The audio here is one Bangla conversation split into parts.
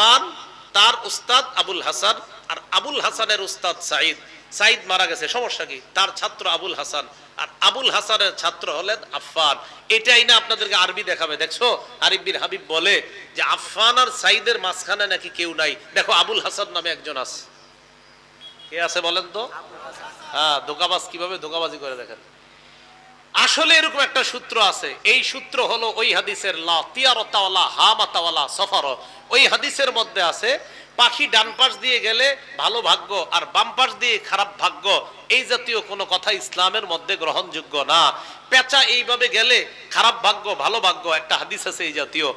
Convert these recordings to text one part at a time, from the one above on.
আফফান তার উস্তাদ আবুল হাসান, আর আবুল হাসানের উস্তাদ সাইদ সাইদ মারা গেছে, সমস্যা কি? তার ছাত্র আবুল হাসান। আর আবুল হাসানের ছাত্র হলেন আফফান। এটাই না আপনাদেরকে আরবি দেখাবে। দেখছ? আরিফ বিন হাবিব বলে যে আফফান আর সাইদের মাঝখানে নাকি কেউ নাই। দেখো, আবুল হাসান নামে একজন আছে। কে আছে বলেন তো? হ্যাঁ দোকাবাজ কীভাবে দোকাবাজি করে দেখেন? আসলে এরকম একটা সূত্র আছে। এই সূত্র হলো ওই হাদিসের লা তিয়ারতাওয়ালা হা মাতাওয়ালা সফর। ওই হাদিসের মধ্যে আছে, পাখি ডান পাশ দিয়ে গেলে ভালো ভাগ্য আর বাম পাশ দিয়ে খারাপ ভাগ্য। এই জাতীয় কোনো কথা ইসলামের মধ্যে গ্রহণযোগ্য না। পেঁচা এইভাবে গেলে খারাপ ভাগ্য, ভালো ভাগ্য, একটা হাদিস আছে এই জাতীয়।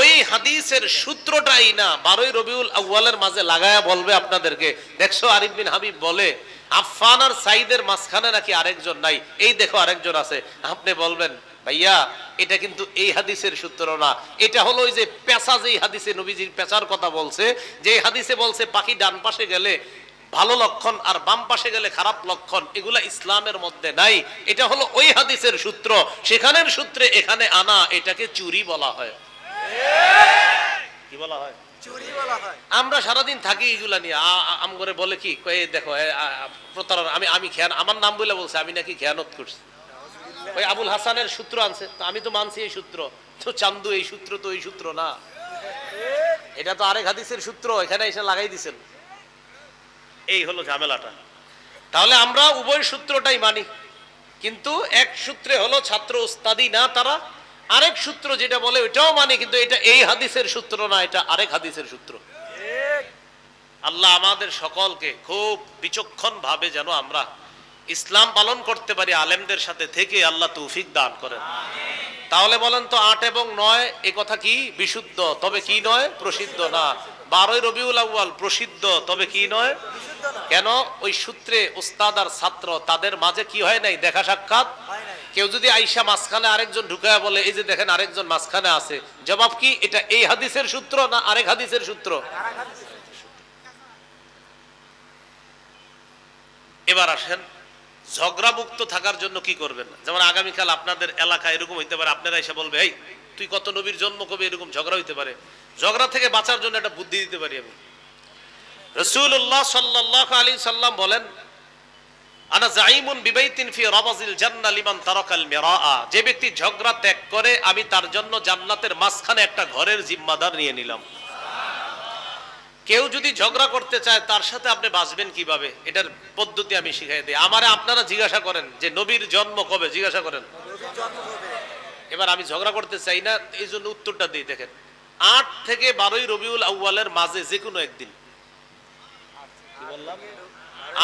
ওই হাদিসের সূত্রটাই না, বারোই রবিউল আউ্বালের মাঝে লাগায়া বলবে আপনাদেরকে। দেখছ আরিফ বিন হাবিব বলে আফফান আর সাইদের মাঝখানে নাকি আরেকজন নাই? এই দেখো আরেকজন আছে। আপনি বলবেন, ভাইয়া, এটা কিন্তু এই হাদিসের সূত্র না এটা হলো ওই যে পেশা যেই হাদিসে নবীজির পেশার কথা বলছে যে হাদিসে বলছে, পাখি ডান পাশে গেলে ভালো লক্ষণ আর বাম পাশে গেলে খারাপ লক্ষণ, এগুলা ইসলামের মধ্যে নাই। এটা হলো ওই হাদিসের সূত্র। সেখানের সূত্রে এখানে আনা এটাকে চুরি বলা হয়। কি বলা হয়? আমরা সারাদিন থাকি এগুলা নিয়ে। আম করে বলে কি দেখো প্রতারণা আমি আমি খেয়ান আমার নাম বলে বলছে আমি নাকি খেয়ানত করছি। ওই আবুল হাসানের সূত্র আনছে তো আমি তো মানছি এই সূত্র। তো চান্দু এই সূত্র তো এই সূত্র না। এটা তো আরেক হাদিসের সূত্র এখানে এসে লাগাই দিছেন। এই হলো ঝামেলাটা। তাহলে আমরা উভয় সূত্রটাই মানি। কিন্তু এক সূত্রে হলো ছাত্র উস্তাদি না তারা আরেক সূত্র যেটা বলে, ওইটাও মানে কিন্তু এটা এই হাদিসের সূত্র না, এটা আরেক হাদিসের সূত্র। আল্লাহ আমাদের সকলকে খুব বিচক্ষণ ভাবে যেন আমরা ইসলাম পালন করতে পারি, আলেমদের সাথে থেকে আল্লাহ তৌফিক দান করেন। তাহলে বলেন তো আট এবং নয়, এ কথা কি বিশুদ্ধ? তবে কি নয়? প্রসিদ্ধ না? বারোই রবিউল আউ্য়াল প্রসিদ্ধ তবে কি নয়? কেন? ওই সূত্রে উস্তাদ আর ছাত্র তাদের মাঝে কি হয় নাই? দেখা সাক্ষাৎ? কেউ যদি আইসা মাঝখানে আরেকজন ঢুকায় বলে এই যে দেখেন আরেকজন মাঝখানে আছে। জবাব কি? এটা এই হাদিসের সূত্র না আরেক হাদিসের সূত্র। এবার আসেন ঝগড়া মুক্ত থাকার জন্য কি করবেন যেমন আগামীকাল আপনাদের এলাকা এরকম হইতে পারে, আপনারা এসে বলবে, এই, তুই কত নবীর জন্ম কবে? এরকম ঝগড়া হইতে পারে। ঝগড়া থেকে বাঁচার জন্য একটা বুদ্ধি দিতে পারি আমি। রসুল্লাহ সাল্লাহ আলী সাল্লাম বলেন যে ব্যক্তি ঝগড়া ত্যাগ করে, আমি তার জন্য জান্নাতের মাঝখানে একটা ঘরের জিম্মাদার নিয়ে নিলাম। কেউ যদি ঝগড়া করতে চায়, তার সাথে আপনি বাঁচবেন কীভাবে? এটার পদ্ধতি আমি শিখাই দিই। আমারে আপনারা জিজ্ঞাসা করেন যে, নবীর জন্ম কবে? জিজ্ঞাসা করেন। এবার আমি ঝগড়া করতে চাই না, এই জন্য উত্তরটা দিই, দেখেন। আট থেকে বারোই রবিউল আউ্বালের মাঝে যে কোনো একদিন।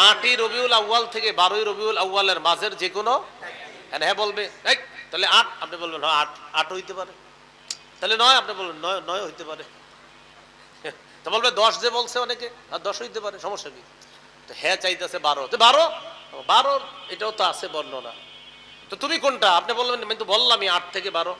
আটই রবিউল আউ্বাল থেকে বারোই রবিউল আউ্বালের মাঝের যে কোনো হ্যাঁ বলবে তাহলে আট, আপনি বলবেন হ্যাঁ আট আট হইতে পারে। তাহলে নয়, আপনি বলবেন, নয় নয় হইতে পারে। তো বলবে, দশ যে বলছে অনেকে, আর দশ হইতে পারে, সমস্যা কি? তো হ্যাঁ চাইতেছে বারো। তো বারো? বারো, এটাও তো আছে বর্ণনা। তো তুমি কোনটা? আপনি বললেন কিন্তু বললামই আট থেকে বারো।